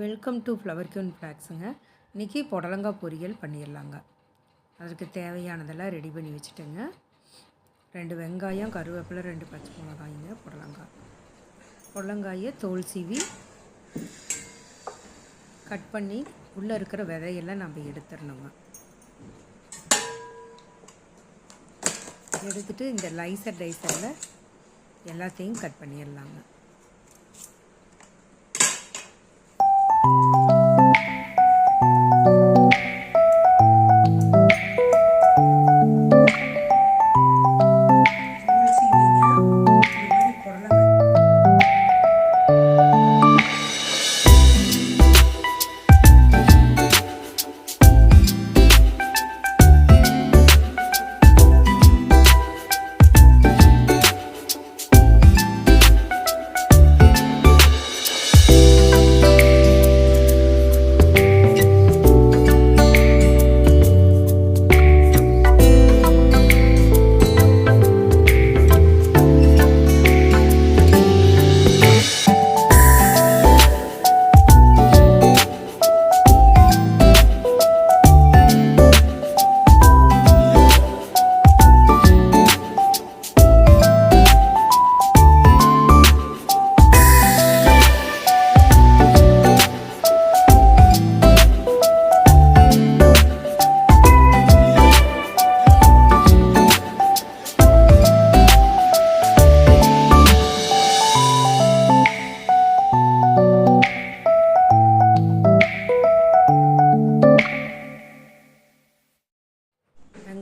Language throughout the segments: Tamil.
வெல்கம் டு ஃப்ளவர் கியூன் ஃப்ளாக்ஸுங்க இன்றைக்கி புடலங்காய் பொரியல் பண்ணிடலாங்க. அதற்கு தேவையானதெல்லாம் ரெடி பண்ணி வச்சுட்டேங்க. ரெண்டு வெங்காயம் கருவேப்பிலை ரெண்டு பச்சை மிளகாய்ங்க புடலங்காய் புடலங்காயை தோல் சீவி கட் பண்ணி உள்ளே இருக்கிற விதையெல்லாம் நம்ம எடுத்துடணுங்க. எடுத்துகிட்டு இந்த லைசர் டைசரில் எல்லாத்தையும் கட் பண்ணிடலாங்க. Música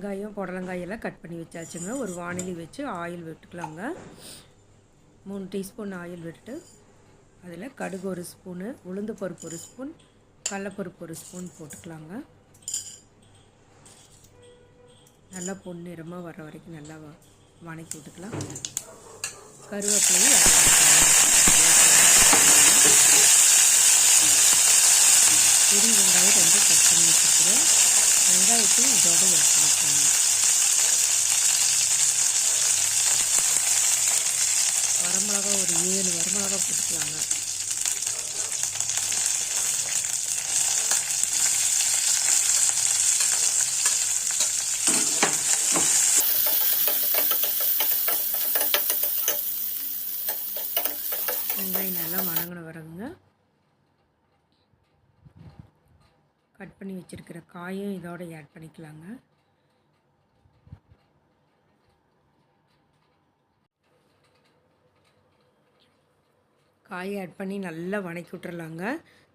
வெங்காயம் புடலங்காயெல்லாம் கட் பண்ணி வச்சாச்சுங்க. ஒரு வானிலி வச்சு ஆயில் விட்டுக்கலாங்க. மூணு டீஸ்பூன் ஆயில் விட்டுட்டு அதில் கடுகு ஒரு ஸ்பூனு உளுந்து பருப்பு ஒரு ஸ்பூன் கடலப்பருப்பு ஒரு ஸ்பூன் போட்டுக்கலாங்க. நல்லா பொன்னிறமாக வர வரைக்கும் நல்லா வணக்கி விட்டுக்கலாம். கருவேப்பிலையும் பெரிய வெங்காயம் ரெண்டு கட் பண்ணி வச்சுருக்கிறேன். வெங்காயத்தையும் இதோடு ஆட் பண்ணிக்கோங்க வரமிளகா ஒரு ஏழு வரமிளகா போட்டுக்கலாங்க. வெங்காயம் நல்லா வணங்கின வர கட் பண்ணி வச்சுருக்கிற காயும் இதோட ஆட் பண்ணிக்கலாங்க. காய் ஆட் பண்ணி நல்லா வணக்கி விட்டுறலாங்க.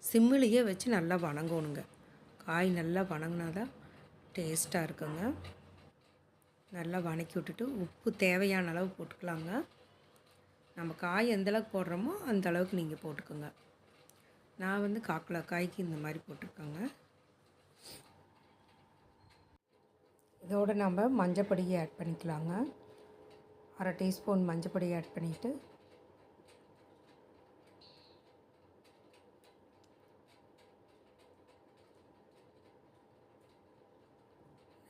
சிம்மிலேயே வச்சு நல்லா வணங்கணுங்க. காய் நல்லா வணங்கினா தான் டேஸ்ட்டாக இருக்குங்க. நல்லா வணக்கி விட்டுட்டு உப்பு தேவையான அளவு போட்டுக்கலாங்க. நம்ம காய் எந்தளவுக்கு போடுறோமோ அந்த அளவுக்கு நீங்கள் போட்டுக்கோங்க. நான் வந்து காக்கிலா காய்க்கு இந்த மாதிரி போட்டிருக்கேங்க. இதோடு நம்ம மஞ்சப்பொடியை ஆட் பண்ணிக்கலாங்க. அரை டீஸ்பூன் மஞ்சப்பொடியை ஆட் பண்ணிவிட்டு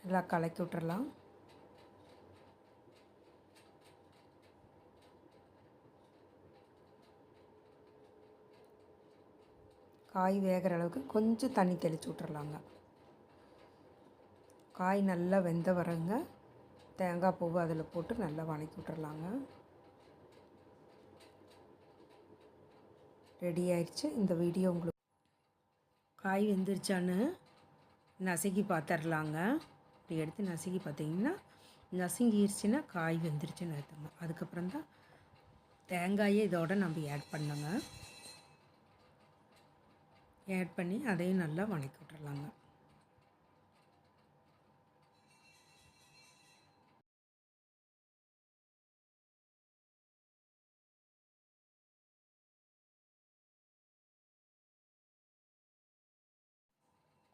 நல்லா கலக்கி விட்டுறலாம். காய் வேகிற அளவுக்கு கொஞ்சம் தண்ணி தெளித்து விட்டுறலாங்க. காய் நல்லா வெந்த வரங்க. தேங்காய் பூவை அதில் போட்டு நல்லா வணக்கி விட்டுறலாங்க. ரெடி ஆயிடுச்சு இந்த வீடியோ உங்களுக்கு காய் வெந்துருச்சான்னு நசுக்கி பார்த்துர்லாங்க இப்படி எடுத்து நசுக்கி பார்த்தீங்கன்னா நசுங்கிருச்சுன்னா காய் வெந்துருச்சுன்னு அர்த்தங்க அதுக்கப்புறம் தான் தேங்காயை இதோட நம்ம ஆட் பண்ணுங்க ஆட் பண்ணி அதையும் நல்லா வணக்கி விட்டுறலாங்க.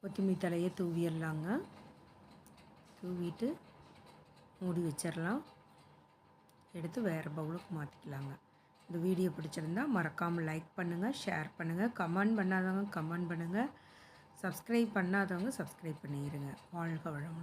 கொத்தமல்லி தலையை தூவிடலாங்க. தூவிட்டு மூடி வச்சிடலாம். எடுத்து வேறு பவுலுக்கு மாற்றிக்கலாங்க இந்த வீடியோ பிடிச்சிருந்தா மறக்காமல் லைக் பண்ணுங்கள் ஷேர் பண்ணுங்கள் கமெண்ட் பண்ணாதவங்க கமெண்ட் பண்ணுங்கள் சப்ஸ்கிரைப் பண்ணாதவங்க சப்ஸ்கிரைப் பண்ணிடுங்க வாழ்க வளமுடன்.